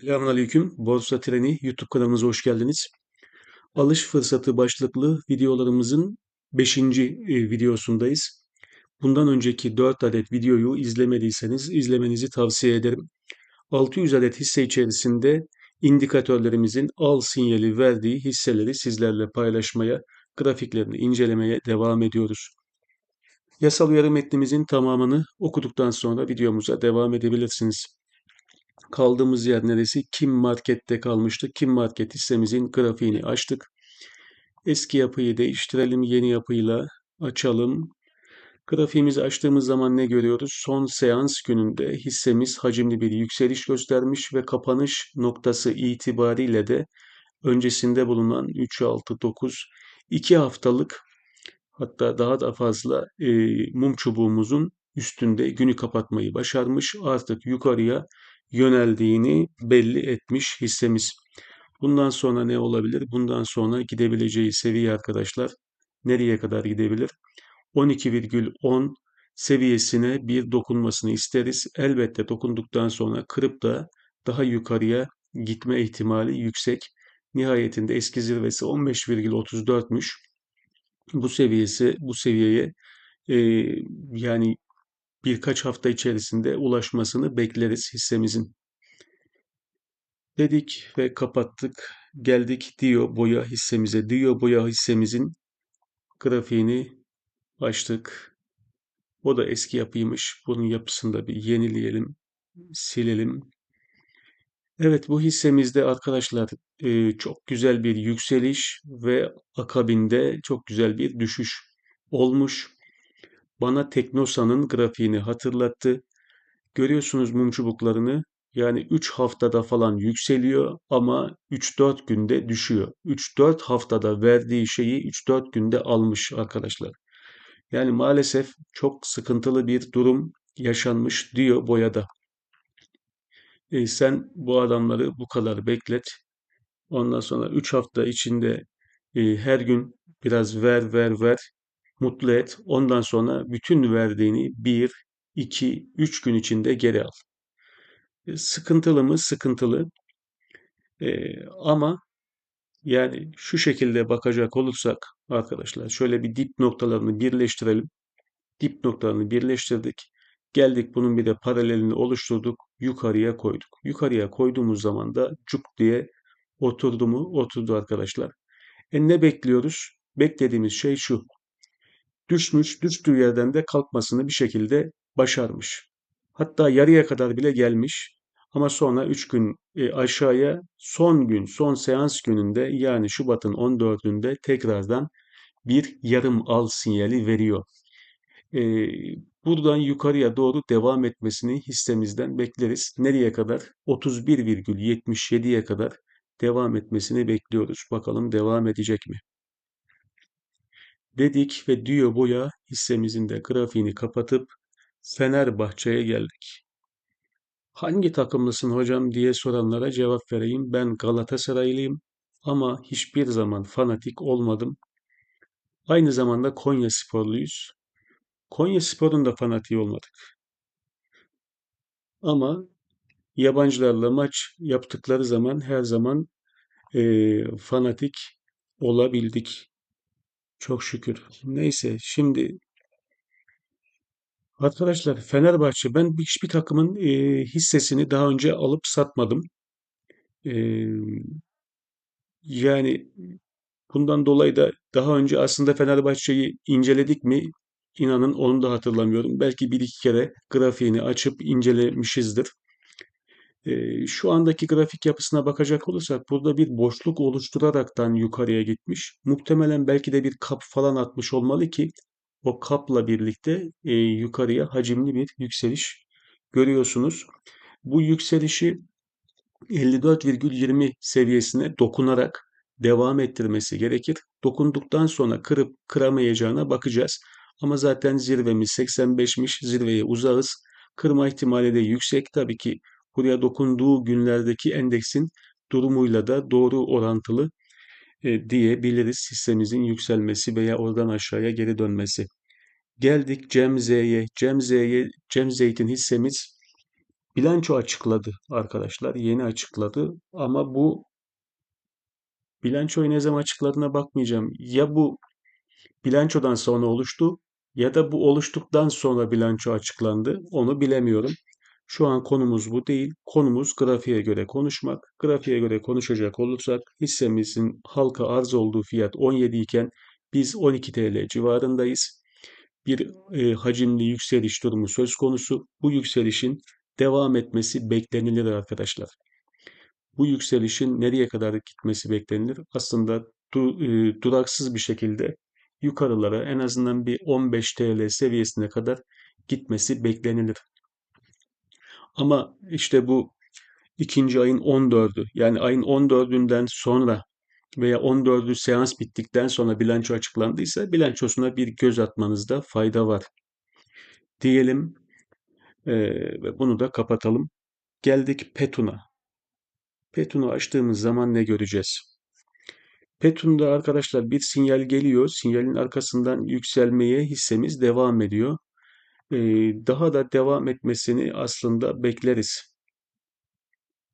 Selamünaleyküm. Borsa Treni YouTube kanalımıza hoş geldiniz. Alış fırsatı başlıklı videolarımızın 5. videosundayız. Bundan önceki 4 adet videoyu izlemediyseniz izlemenizi tavsiye ederim. 600 adet hisse içerisinde indikatörlerimizin al sinyali verdiği hisseleri sizlerle paylaşmaya, grafiklerini incelemeye devam ediyoruz. Yasal uyarı metnimizin tamamını okuduktan sonra videomuza devam edebilirsiniz. Kaldığımız yer neresi? Kim Market'te kalmıştık. Kim Market hissemizin grafiğini açtık. Eski yapıyı değiştirelim. Yeni yapıyla açalım. Grafiğimizi açtığımız zaman ne görüyoruz? Son seans gününde hissemiz hacimli bir yükseliş göstermiş ve kapanış noktası itibariyle de öncesinde bulunan 3, 6, 9, 2 haftalık hatta daha da fazla e, mum çubuğumuzun üstünde günü kapatmayı başarmış. Artık yukarıya yöneldiğini belli etmiş hissemiz. Bundan sonra ne olabilir? Bundan sonra gidebileceği seviye arkadaşlar nereye kadar gidebilir? 12,10 seviyesine bir dokunmasını isteriz. Elbette dokunduktan sonra kırıp da daha yukarıya gitme ihtimali yüksek. Nihayetinde eski zirvesi 15,34'müş. Bu seviyesi bu seviyeye e, yani birkaç hafta içerisinde ulaşmasını bekleriz hissemizin. Dedik ve kapattık. Geldik Dio Boya hissemize. Dio Boya hissemizin grafiğini açtık. O da eski yapıymış. Bunun yapısını da bir yenileyelim, silelim. Evet bu hissemizde arkadaşlar e, çok güzel bir yükseliş ve akabinde çok güzel bir düşüş olmuş. Bana Teknosa'nın grafiğini hatırlattı. Görüyorsunuz mum çubuklarını. Yani 3 haftada falan yükseliyor ama 3-4 günde düşüyor. 3-4 haftada verdiği şeyi 3-4 günde almış arkadaşlar. Yani maalesef çok sıkıntılı bir durum yaşanmış diyor boyada. E, sen bu adamları bu kadar beklet. Ondan sonra 3 hafta içinde e, her gün biraz ver ver ver mutlu et. Ondan sonra bütün verdiğini 1, 2, 3 gün içinde geri al. E, sıkıntılı mı? Sıkıntılı. E, ama yani şu şekilde bakacak olursak arkadaşlar şöyle bir dip noktalarını birleştirelim. Dip noktalarını birleştirdik. Geldik bunun bir de paralelini oluşturduk. Yukarıya koyduk. Yukarıya koyduğumuz zaman da cuk diye oturdu mu? Oturdu arkadaşlar. E ne bekliyoruz? Beklediğimiz şey şu. Düşmüş, düştüğü yerden de kalkmasını bir şekilde başarmış. Hatta yarıya kadar bile gelmiş. Ama sonra 3 gün e, aşağıya son gün, son seans gününde yani Şubat'ın 14'ünde tekrardan bir yarım al sinyali veriyor. E, buradan yukarıya doğru devam etmesini hissemizden bekleriz. Nereye kadar? 31,77'ye kadar devam etmesini bekliyoruz. Bakalım devam edecek mi? Dedik ve diyor boya hissemizin de grafiğini kapatıp Fenerbahçe'ye geldik. Hangi takımlısın hocam diye soranlara cevap vereyim. Ben Galatasaraylıyım ama hiçbir zaman fanatik olmadım. Aynı zamanda Konya sporluyuz. Konya sporun da fanatiği olmadık. Ama yabancılarla maç yaptıkları zaman her zaman e, fanatik olabildik. Çok şükür. Neyse şimdi arkadaşlar Fenerbahçe ben hiçbir takımın e, hissesini daha önce alıp satmadım. E, yani bundan dolayı da daha önce aslında Fenerbahçe'yi inceledik mi? İnanın onu da hatırlamıyorum. Belki bir iki kere grafiğini açıp incelemişizdir. Şu andaki grafik yapısına bakacak olursak burada bir boşluk oluşturaraktan yukarıya gitmiş. Muhtemelen belki de bir kap falan atmış olmalı ki o kapla birlikte yukarıya hacimli bir yükseliş görüyorsunuz. Bu yükselişi 54,20 seviyesine dokunarak devam ettirmesi gerekir. Dokunduktan sonra kırıp kıramayacağına bakacağız. Ama zaten zirvemiz 85'miş. Zirveye uzağız. Kırma ihtimali de yüksek. Tabii ki buraya dokunduğu günlerdeki endeksin durumuyla da doğru orantılı e, diyebiliriz hissemizin yükselmesi veya oradan aşağıya geri dönmesi. Geldik Cem Z'ye. Cem Z'ye, Cem Zeytin hissemiz bilanço açıkladı arkadaşlar. Yeni açıkladı ama bu bilançoyu ne zaman açıkladığına bakmayacağım. Ya bu bilançodan sonra oluştu ya da bu oluştuktan sonra bilanço açıklandı. Onu bilemiyorum. Şu an konumuz bu değil. Konumuz grafiğe göre konuşmak. Grafiğe göre konuşacak olursak hissemizin halka arz olduğu fiyat 17 iken biz 12 TL civarındayız. Bir e, hacimli yükseliş durumu söz konusu. Bu yükselişin devam etmesi beklenilir arkadaşlar. Bu yükselişin nereye kadar gitmesi beklenilir? Aslında du, e, duraksız bir şekilde yukarılara en azından bir 15 TL seviyesine kadar gitmesi beklenilir. Ama işte bu ikinci ayın 14'ü yani ayın 14'ünden sonra veya 14'ü seans bittikten sonra bilanço açıklandıysa bilançosuna bir göz atmanızda fayda var. Diyelim ve bunu da kapatalım. Geldik Petun'a. Petun'u açtığımız zaman ne göreceğiz? Petun'da arkadaşlar bir sinyal geliyor. Sinyalin arkasından yükselmeye hissemiz devam ediyor. Daha da devam etmesini aslında bekleriz.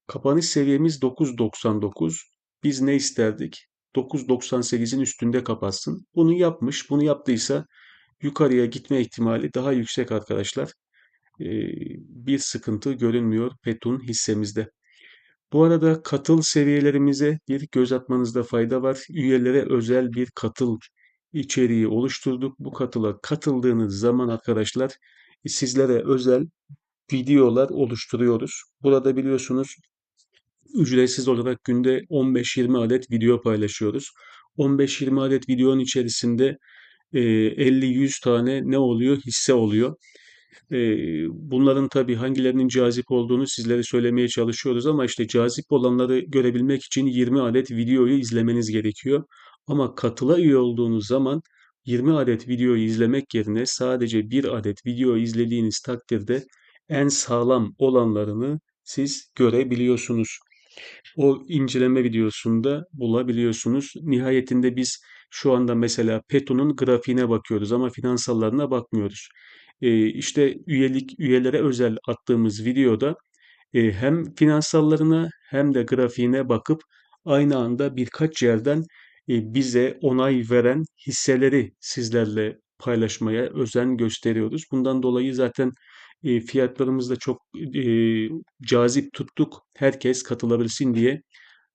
Kapanış seviyemiz 9.99. Biz ne isterdik? 9.98'in üstünde kapatsın. Bunu yapmış. Bunu yaptıysa yukarıya gitme ihtimali daha yüksek arkadaşlar. Bir sıkıntı görünmüyor Petun hissemizde. Bu arada katıl seviyelerimize bir göz atmanızda fayda var. Üyelere özel bir katıl içeriği oluşturduk. Bu katıla katıldığınız zaman arkadaşlar sizlere özel videolar oluşturuyoruz. Burada biliyorsunuz ücretsiz olarak günde 15-20 adet video paylaşıyoruz. 15-20 adet videonun içerisinde 50-100 tane ne oluyor? Hisse oluyor. Bunların tabii hangilerinin cazip olduğunu sizlere söylemeye çalışıyoruz ama işte cazip olanları görebilmek için 20 adet videoyu izlemeniz gerekiyor. Ama katıla üye olduğunuz zaman 20 adet videoyu izlemek yerine sadece bir adet video izlediğiniz takdirde en sağlam olanlarını siz görebiliyorsunuz. O inceleme videosunda bulabiliyorsunuz. Nihayetinde biz şu anda mesela Peto'nun grafiğine bakıyoruz ama finansallarına bakmıyoruz. Ee, işte üyelik üyelere özel attığımız videoda e, hem finansallarına hem de grafiğine bakıp aynı anda birkaç yerden bize onay veren hisseleri sizlerle paylaşmaya özen gösteriyoruz. Bundan dolayı zaten e, fiyatlarımızı da çok e, cazip tuttuk. Herkes katılabilsin diye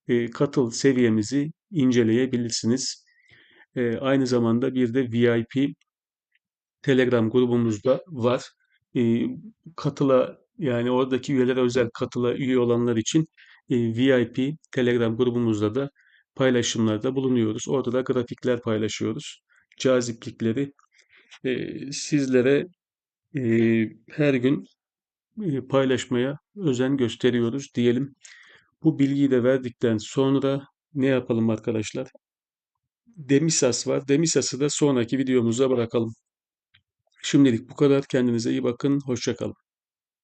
e, katıl seviyemizi inceleyebilirsiniz. E, aynı zamanda bir de VIP Telegram grubumuzda var. E, katıla yani oradaki üyelere özel katıla üye olanlar için e, VIP Telegram grubumuzda da paylaşımlarda bulunuyoruz. Orada da grafikler paylaşıyoruz. Caziplikleri e, sizlere e, her gün e, paylaşmaya özen gösteriyoruz diyelim. Bu bilgiyi de verdikten sonra ne yapalım arkadaşlar? Demisas var. Demisas'ı da sonraki videomuza bırakalım. Şimdilik bu kadar. Kendinize iyi bakın. Hoşça kalın.